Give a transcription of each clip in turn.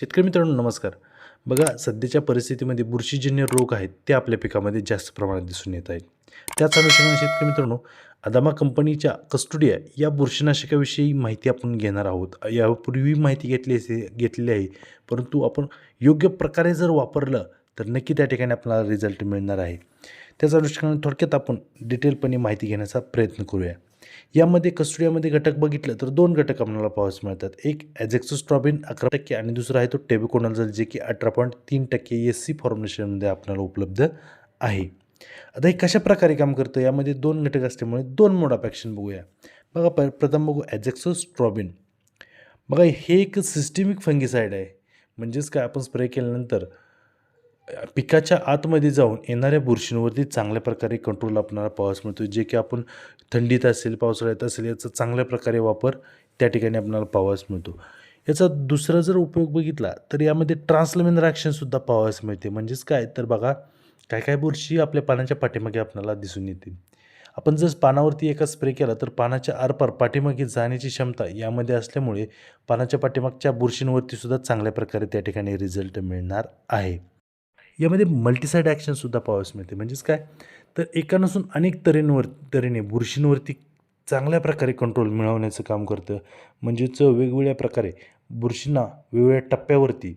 शेतकरी मित्रांनो नमस्कार. बघा सध्याच्या परिस्थितीमध्ये बुरशीजन्य रोग आहेत ते आपल्या पिकामध्ये जास्त प्रमाणात दिसून येत आहेत. त्याच अनुषंगाने शेतकरी मित्रांनो अदामा कंपनीच्या कस्टुडिया या बुरशीनाशकाविषयी माहिती आपण घेणार आहोत. यापूर्वी माहिती घेतली असे घेतलेली आहे परंतु आपण योग्य प्रकारे जर वापरलं तर नक्की त्या ठिकाणी आपल्याला रिझल्ट मिळणार आहे. त्याच अनुषंगाने थोडक्यात आपण डिटेलपणे माहिती घेण्याचा प्रयत्न करूया. यामध्ये कस्टोडियामध्ये घटक बघितलं तर दोन घटक आपल्याला पाहावयास मिळतात. एक ॲझेक्सोस्ट्रॉबिन अकरा टक्के आणि दुसरा आहे तो टेबिकोनल जे की अठरा पॉईंट तीन टक्के एस सी फॉर्म्युलेशनमध्ये आपल्याला उपलब्ध आहे. आता हे कशा प्रकारे काम करतं? यामध्ये दोन घटक असल्यामुळे दोन मोड ऑफ ॲक्शन बघूया. बघा प प्रथम बघू ॲझेक्सोस्ट्रॉबिन. बघा हे एक सिस्टेमिक फंगिसाईड आहे. म्हणजेच काय? आपण स्प्रे केल्यानंतर पिकाच्या आतमध्ये जाऊन येणाऱ्या बुरशींवरती चांगल्या प्रकारे कंट्रोल आपल्याला पाहावयास मिळतो जे की आपण थंडीत असेल पावसाळ्यात असेल याचा चांगल्या प्रकारे वापर त्या ठिकाणी आपल्याला पावास मिळतो. याचा दुसरा जर उपयोग बघितला तर यामध्ये ट्रान्सलमिनर ॲक्शनसुद्धा पावास मिळते. म्हणजेच काय? तर बघा काय काय बुरशी आपल्या पानाच्या पाठीमागे आपल्याला दिसून येते. आपण जर पानावरती एका स्प्रे केला तर पानाच्या आरपार पाठीमागे जाण्याची क्षमता यामध्ये असल्यामुळे पानाच्या पाठीमागच्या बुरशींवरती सुद्धा चांगल्या प्रकारे त्या ठिकाणी रिझल्ट मिळणार आहे. यामध्ये मल्टीसाईड ॲक्शनसुद्धा पाहावयास मिळते. म्हणजेच काय? तर एका नसून अनेक तऱ्हेंवर तऱ्हेने बुरशींवरती चांगल्या प्रकारे कंट्रोल मिळवण्याचं काम करतं. म्हणजेच वेगवेगळ्या प्रकारे बुरशींना वेगवेगळ्या टप्प्यावरती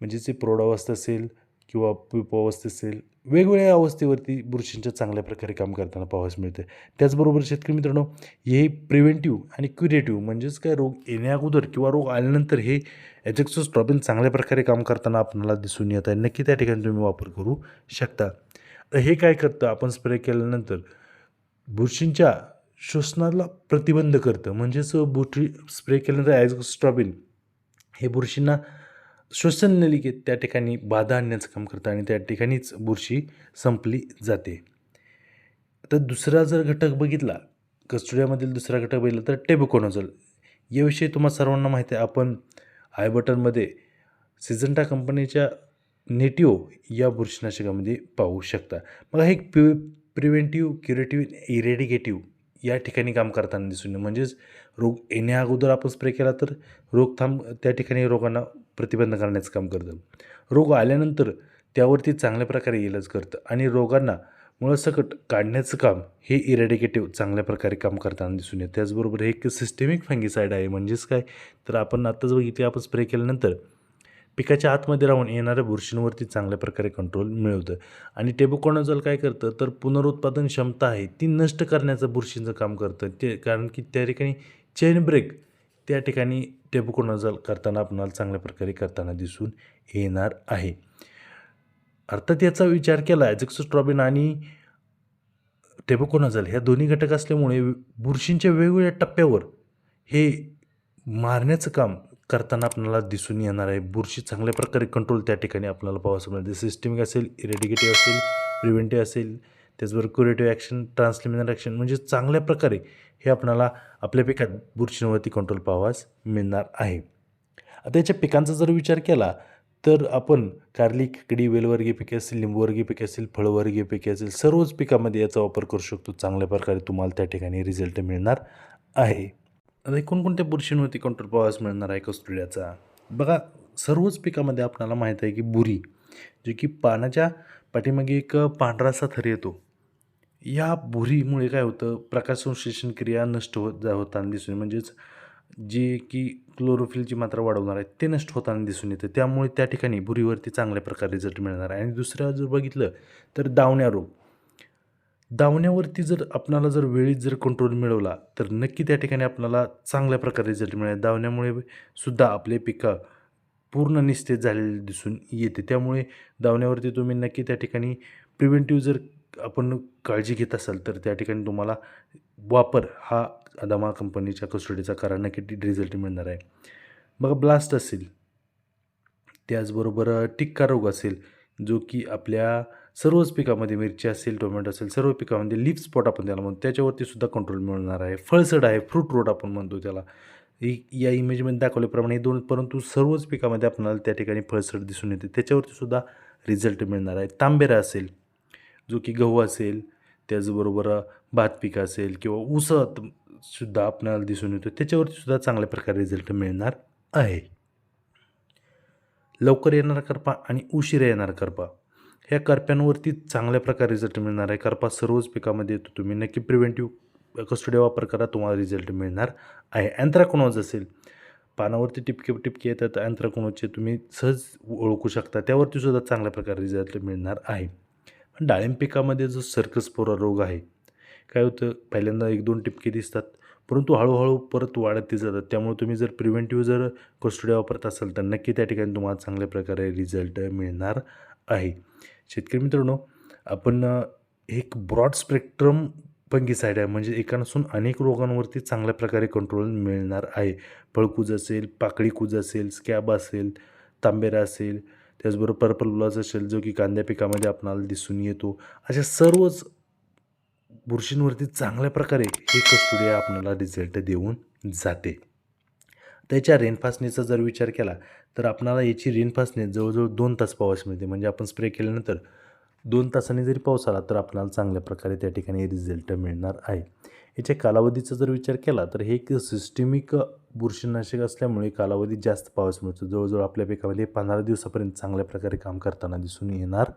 म्हणजेच प्रौढावस्था असेल किंवा पिपावस्था असेल वेगवेगळ्या अवस्थेवरती बुरशींच्या चांगल्या प्रकारे काम करताना पाहावयास मिळतं. त्याचबरोबर शेतकरी मित्रांनो हे प्रिव्हेंटिव्ह आणि क्युरेटिव्ह म्हणजेच काय रोग येण्याअगोदर किंवा रोग आल्यानंतर हे ॲजेक्सोस्ट्रॉबिन चांगल्या प्रकारे काम करताना आपल्याला दिसून येत आहे. नक्की त्या ठिकाणी तुम्ही वापर करू शकता. तर हे काय करतं आपण स्प्रे केल्यानंतर बुरशींच्या श्वसनाला प्रतिबंध करतं. म्हणजेच बुरशी स्प्रे केल्यानंतर ॲझोस्ट्रॉबिन हे बुरशींना श्वसन नलिकेत त्या ठिकाणी बाधा आणण्याचं काम करतं आणि त्या ठिकाणीच बुरशी संपली जाते. तर दुसरा जर घटक बघितला कस्तुड्यामधील दुसरा घटक बघितला तर टेबुकोनोझल. याविषयी तुम्हाला सर्वांना माहिती आहे आपण आय बटनमध्ये सिजंटा कंपनीच्या नेटिओ या बुरशीनाशकामध्ये पाहू शकता. मग हे एक प्रि प्रिव्हेंटिव्ह क्युरेटिव्ह इरेडिकेटिव्ह या ठिकाणी काम करताना दिसून येईल. म्हणजेच रोग येण्या अगोदर आपण स्प्रे केला तर रोगथाम त्या ठिकाणी रोगांना प्रतिबंध करण्याचं काम करतं. रोग आल्यानंतर त्यावरती चांगल्या प्रकारे इलाज करतं आणि रोगांना मुळसकट काढण्याचं काम हे इरेडिकेटिव्ह चांगल्या प्रकारे काम करताना दिसून येतं. त्याचबरोबर हे एक सिस्टेमिक फँगिसाईड आहे. म्हणजेच काय? तर आपण आत्ताच बघितले आपण स्प्रे केल्यानंतर पिकाच्या आतमध्ये राहून येणाऱ्या बुरशींवरती चांगल्या प्रकारे कंट्रोल मिळवतं. आणि टेबुकोनोझल काय करतं? तर पुनरुत्पादन क्षमता आहे ती नष्ट करण्याचं बुरशींचं काम करतं. ते कारण की त्या ठिकाणी चेन ब्रेक. त्या ठिकाणी टेबुकोनोझल करताना आपणाला चांगल्या प्रकारे करताना दिसून येणार आहे. अर्थात याचा विचार केला ॲझेक्सोस्ट्रॉबिन आणि टेबुकोनोझल ह्या दोन्ही घटक असल्यामुळे बुरशींच्या वेगवेगळ्या टप्प्यावर हे मारण्याचं काम करताना आपल्याला दिसून येणार आहे. बुरशी चांगल्या प्रकारे कंट्रोल त्या ठिकाणी आपल्याला पाहावं मिळते सिस्टमिक असेल इरेडिकेटिव्ह असेल प्रिव्हेंटिव्ह असेल त्याचबरोबर क्युरेटिव्ह ॲक्शन ट्रान्सलिमिनर ॲक्शन म्हणजे चांगल्या प्रकारे हे आपणाला आपल्या पिकात बुरशींवरती कंट्रोल पाहावास मिळणार आहे. आता याच्या पिकांचा जर विचार केला तर आपण कारली खेकडी वेलवर्गीय पिके असतील लिंबूवर्गीय पिके असतील फळवर्गीय पिके असेल सर्वच पिकामध्ये याचा वापर करू शकतो. चांगल्या प्रकारे तुम्हाला त्या ठिकाणी रिझल्ट मिळणार आहे. आता कोणकोणत्या बुरशींवरती कंट्रोल पाहावास मिळणार आहे कस्तुड्याचा बघा सर्वच पिकामध्ये आपल्याला माहीत आहे की बुरी जे की पानाच्या पाठीमागे एक पांढरासा थर येतो. या भुरीमुळे काय होतं? प्रकाशसंश्लेषण क्रिया नष्ट होत जा होताना दिसून म्हणजेच जे की क्लोरोफिलची मात्रा वाढवणार आहे ते नष्ट होताना दिसून येतं. त्यामुळे त्या ठिकाणी भुरीवरती चांगल्या प्रकारे रिझल्ट मिळणार आहे. आणि दुसरं जर बघितलं तर दावण्या रोग. दावण्यावरती जर आपणाला जर वेळीत जर कंट्रोल मिळवला तर नक्की त्या ठिकाणी आपल्याला चांगल्या प्रकारे रिझल्ट मिळेल. दावण्यामुळे सुद्धा आपले पिकं पूर्ण निस्तेज झालेले दिसून येते. त्यामुळे दावण्यावरती तुम्ही नक्की त्या ठिकाणी प्रिव्हेंटिव्ह जर आपण काळजी घेत असाल तर त्या ठिकाणी तुम्हाला वापर हा अदामा कंपनीच्या कस्टडीचा करा नक्की रिझल्ट मिळणार आहे. बघा ब्लास्ट असेल. त्याचबरोबर टिक्का रोग असेल जो की आपल्या सर्वच पिकामध्ये मिरची असेल टोमॅटो असेल सर्व पिकामध्ये लिफ स्पॉट आपण त्याला म्हणतो त्याच्यावरती सुद्धा कंट्रोल मिळणार आहे. फळसड आहे फ्रूट रोड आपण म्हणतो त्याला. या इमेजमध्ये दाखवल्याप्रमाणे हे दोन परंतु सर्वच पिकामध्ये आपल्याला त्या ठिकाणी फळसड दिसून येते. त्याच्यावरती सुद्धा रिझल्ट मिळणार आहे. तांबेरा असेल. जो की गहू असेल त्याचबरोबर भात पीक असेल किंवा ऊसत सुद्धा आपल्याला दिसून येतो त्याच्यावरती सुद्धा चांगल्या प्रकारे रिझल्ट मिळणार आहे. लवकर येणारा करपा आणि उशिरा येणारा करपा ह्या करप्यांवरती चांगल्या प्रकारे रिझल्ट मिळणार आहे. करपा सर्वच पिकामध्ये येतो तुम्ही नक्की प्रिव्हेंटिव्ह कस्टोडिया वापर करा तुम्हाला रिझल्ट मिळणार आहे. अँथ्राकोनॉज असेल पानावरती टिपके टिपके येतात अँथ्राकोनॉजचे तुम्ही सहज ओळखू शकता त्यावरती सुद्धा चांगल्या प्रकारे रिझल्ट मिळणार आहे. पण डाळिंब पिकामध्ये जो सर्कस पोरा रोग आहे काय होतं पहिल्यांदा एक दोन टिपके दिसतात परंतु हळूहळू परत वाढत ते जातात. त्यामुळे तुम्ही जर प्रिव्हेंटिव्ह जर कस्टोडिया वापरत असाल तर नक्की त्या ठिकाणी तुम्हाला चांगल्या प्रकारे रिझल्ट मिळणार आहे. शेतकरी मित्रांनो आपण एक ब्रॉड स्पेक्ट्रम फंगीसाईड आहे म्हणजे एकापासून अनेक रोगांवरती चांगल्या प्रकारे कंट्रोल मिळणार आहे. फळकूज असेल पाकळी कूज असेल स्कॅब असेल तांबेरा असेल त्याचबरोबर पर्पल ब्लॉज असेल जो की कांद्या पिकामध्ये आपणाला दिसून येतो अशा सर्वच बुरशींवरती चांगल्या प्रकारे हे कस्टोडिया आपल्याला रिझल्ट देऊन जाते. त्याच्या रेनफासणीचा जर विचार केला तर आपणाला याची रेनफासणी जवळजवळ दोन तास पावस मिळते. म्हणजे आपण स्प्रे केल्यानंतर दोन तासांनी जरी पाऊस आला तर आपल्याला चांगल्या प्रकारे त्या ठिकाणी रिझल्ट मिळणार आहे. याच्या कालावधीचा जर विचार केला तर हे एक सिस्टेमिक बुरशीनाशक असल्यामुळे कालावधी जास्त पाऊस मिळतो. जवळजवळ आपल्या पिकामध्ये पंधरा दिवसापर्यंत चांगल्या प्रकारे काम करताना दिसून येणार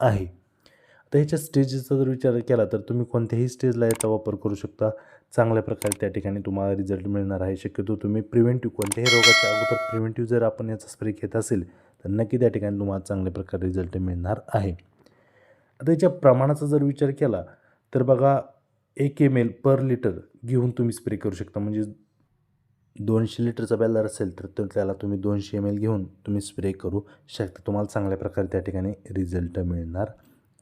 आहे. आता ह्याच्या स्टेजचा जर विचार केला तर तुम्ही कोणत्याही स्टेजला याचा वापर करू शकता. चांगल्या प्रकारे त्या ठिकाणी तुम्हाला रिझल्ट मिळणार आहे. शक्यतो तुम्ही प्रिव्हेंटिव्ह कोणत्याही रोगाच्या अगोदर प्रिव्हेंटिव्ह जर आपण याचा स्प्रे घेत असेल तर नक्की त्या ठिकाणी तुम्हाला चांगल्या प्रकारे रिझल्ट मिळणार आहे. आता याच्या प्रमाणाचा जर विचार केला तर बघा एक एम एल पर लिटर घेऊन तुम्ही स्प्रे करू शकता. म्हणजे दोनशे लिटरचा बॅलर असेल तर तर त्याला तुम्ही दोनशे एम एल घेऊन तुम्ही स्प्रे करू शकता. तुम्हाला चांगल्या प्रकारे त्या ठिकाणी रिझल्ट मिळणार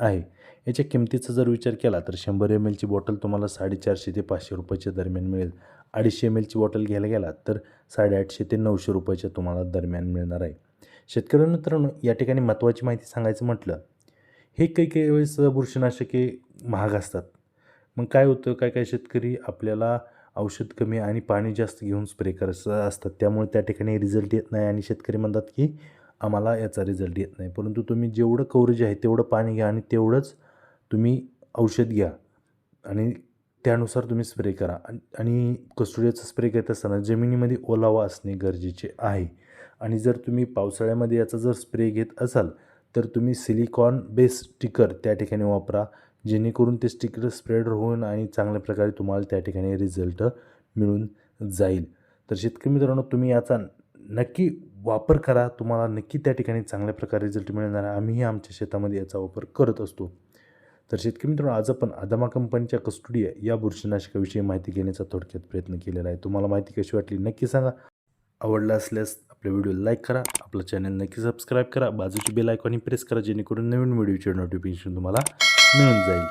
आहे. याच्या किमतीचा जर विचार केला तर शंभर एम एलची बॉटल तुम्हाला साडेचारशे ते पाचशे रुपयाच्या दरम्यान मिळेल. अडीचशे एम एलची बॉटल घ्यायला गेला तर साडेआठशे ते नऊशे रुपयाच्या तुम्हाला दरम्यान मिळणार आहे. शेतकरी मित्रांनो या ठिकाणी महत्त्वाची माहिती सांगायचं म्हटलं हे काही काही वेळेस बुरशीनाशके महाग असतात. मग काय होतं? काय काय शेतकरी आपल्याला औषध कमी आणि पाणी जास्त घेऊन स्प्रे करायचं असतात. त्यामुळे त्या ठिकाणी रिझल्ट येत नाही आणि शेतकरी म्हणतात की आम्हाला याचा रिझल्ट येत नाही. परंतु तुम्ही जेवढं कवरेज आहे तेवढं पाणी घ्या आणि तेवढंच तुम्ही औषध घ्या आणि त्यानुसार तुम्ही स्प्रे करा. आणि- आणि स्प्रे घेत असताना जमिनीमध्ये ओलावा असणे गरजेचे आहे. आणि जर तुम्ही पावसाळ्यामध्ये याचा जर स्प्रे घेत असाल तर तुम्ही सिलिकॉन बेस स्टिकर त्या ठिकाणी वापरा. जेणेकरून ते स्टिकर स्प्रेड होऊन आणि चांगल्या प्रकारे तुम्हाला त्या ठिकाणी रिझल्ट मिळून जाईल. तर शेतकरी मित्रांनो तुम्ही याचा नक्की वापर करा. तुम्हाला नक्की त्या ठिकाणी चांगल्या प्रकारे रिझल्ट मिळणार आहे. आम्हीही आमच्या शेतामध्ये याचा वापर करत असतो. तर शेतकरी मित्रांनो आज आपण अदामा कंपनीच्या कस्टोडिया या बुरशीनाशकाविषयी माहिती घेण्याचा थोडक्यात प्रयत्न केलेला आहे. तुम्हाला माहिती कशी वाटली नक्की सांगा. आवडला असल्यास आपल्या व्हिडिओ लाईक करा. आपलं चॅनल नक्की सबस्क्राईब करा. बाजूची बेल आयकॉनही प्रेस करा जेणेकरून नवीन व्हिडिओचे नोटिफिकेशन तुम्हाला मिळून जाईल